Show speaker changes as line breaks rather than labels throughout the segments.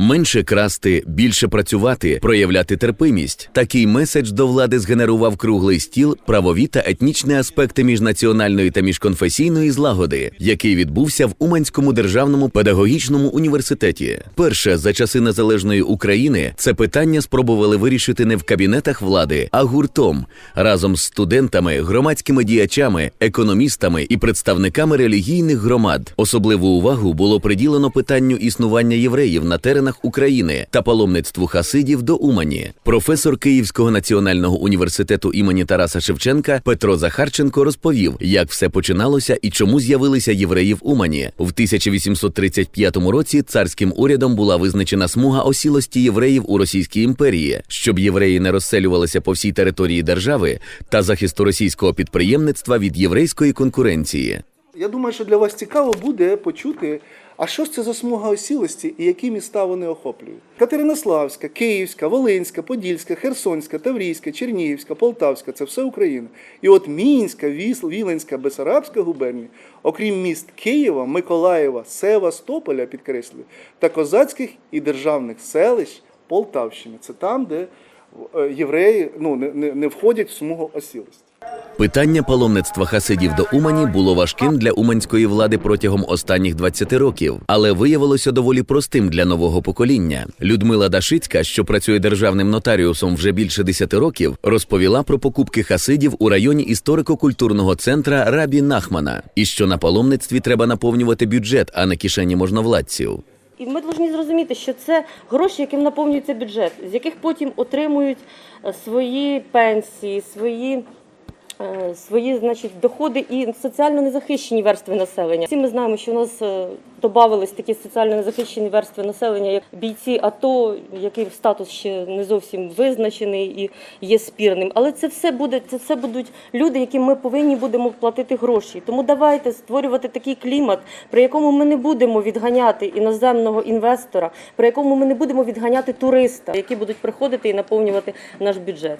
Менше красти, більше працювати, проявляти терпимість. Такий меседж до влади згенерував круглий стіл, правові та етнічні аспекти міжнаціональної та міжконфесійної злагоди, який відбувся в Уманському державному педагогічному університеті. Перше за часи незалежної України це питання спробували вирішити не в кабінетах влади, а гуртом разом з студентами, громадськими діячами, економістами і представниками релігійних громад. Особливу увагу було приділено питанню існування євреїв на теренах України та паломництву хасидів до Умані. Професор Київського національного університету імені Тараса Шевченка Петро Захарченко розповів, як все починалося і чому з'явилися євреї в Умані. В 1835 році царським урядом була визначена смуга осілості євреїв у Російській імперії, щоб євреї не розселювалися по всій території держави та захисту російського підприємництва від єврейської конкуренції.
Я думаю, що для вас цікаво буде почути, а що ж це за смуга осілості і які міста вони охоплюють. Катеринославська, Київська, Волинська, Подільська, Херсонська, Таврійська, Чернігівська, Полтавська це все Україна. І от Мінська, Віленська, Бесарабська губернії, окрім міст Києва, Миколаєва, Севастополя, підкреслюю, та козацьких і державних селищ Полтавщини. Це там, де е, євреї ну, не, не, не входять в смугу осілості.
Питання паломництва хасидів до Умані було важким для уманської влади протягом останніх 20 років, але виявилося доволі простим для нового покоління. Людмила Дашицька, що працює державним нотаріусом вже більше 10 років, розповіла про покупки хасидів у районі історико-культурного центра Рабі Нахмана, і що на паломництві треба наповнювати бюджет, а не кишені можновладців.
І ми повинні зрозуміти, що це гроші, яким наповнюється бюджет, з яких потім отримують е, свої пенсії, свої. Е, Свої значить доходи і соціально незахищені верстви населення. Всі ми знаємо, що у нас е, додавались такі соціально незахищені верстви населення, як бійці АТО, який статус ще не зовсім визначений і є спірним. Але це все буде, це все будуть люди, яким ми повинні будемо платити гроші. Тому давайте створювати такий клімат, при якому ми не будемо відганяти іноземного інвестора, при якому ми не будемо відганяти туриста, які будуть приходити і наповнювати наш бюджет.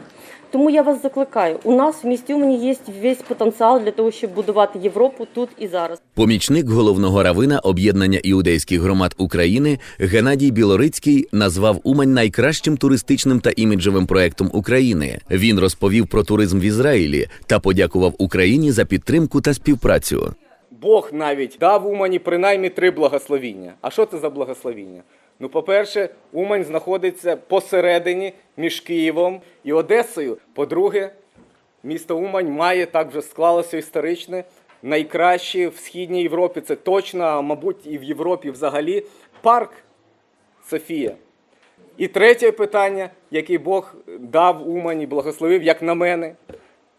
Тому я вас закликаю. У нас в місті Умані є весь потенціал для того, щоб будувати Європу тут і зараз.
Помічник головного равина об'єднання іудейських громад України Геннадій Білорицький назвав Умань найкращим туристичним та іміджевим проектом України. Він розповів про туризм в Ізраїлі та подякував Україні за підтримку та співпрацю.
Бог навіть дав Умані принаймні три благословіння. А що це за благословіння? Ну, по-перше, Умань знаходиться посередині між Києвом і Одесою. По-друге, місто Умань має так вже склалося історичне. Найкращі в східній Європі це точно, а мабуть, і в Європі взагалі парк Софія. І третє питання, яке Бог дав Умані, благословив, як на мене,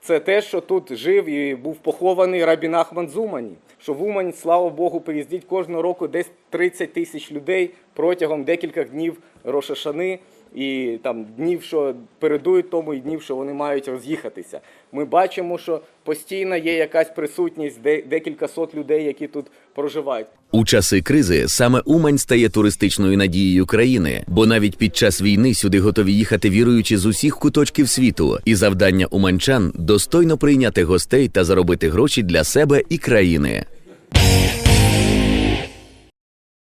це те, що тут жив і був похований Рабін Ахман з Умані. Що в Умань, слава Богу, приїздить кожного року десь 30 тисяч людей протягом декількох днів Рошашани і там днів, що передують тому, і днів, що вони мають роз'їхатися. Ми бачимо, що постійно є якась присутність де- декілька сот людей, які тут проживають.
У часи кризи саме Умань стає туристичною надією країни, бо навіть під час війни сюди готові їхати віруючі з усіх куточків світу, і завдання уманчан достойно прийняти гостей та заробити гроші для себе і країни.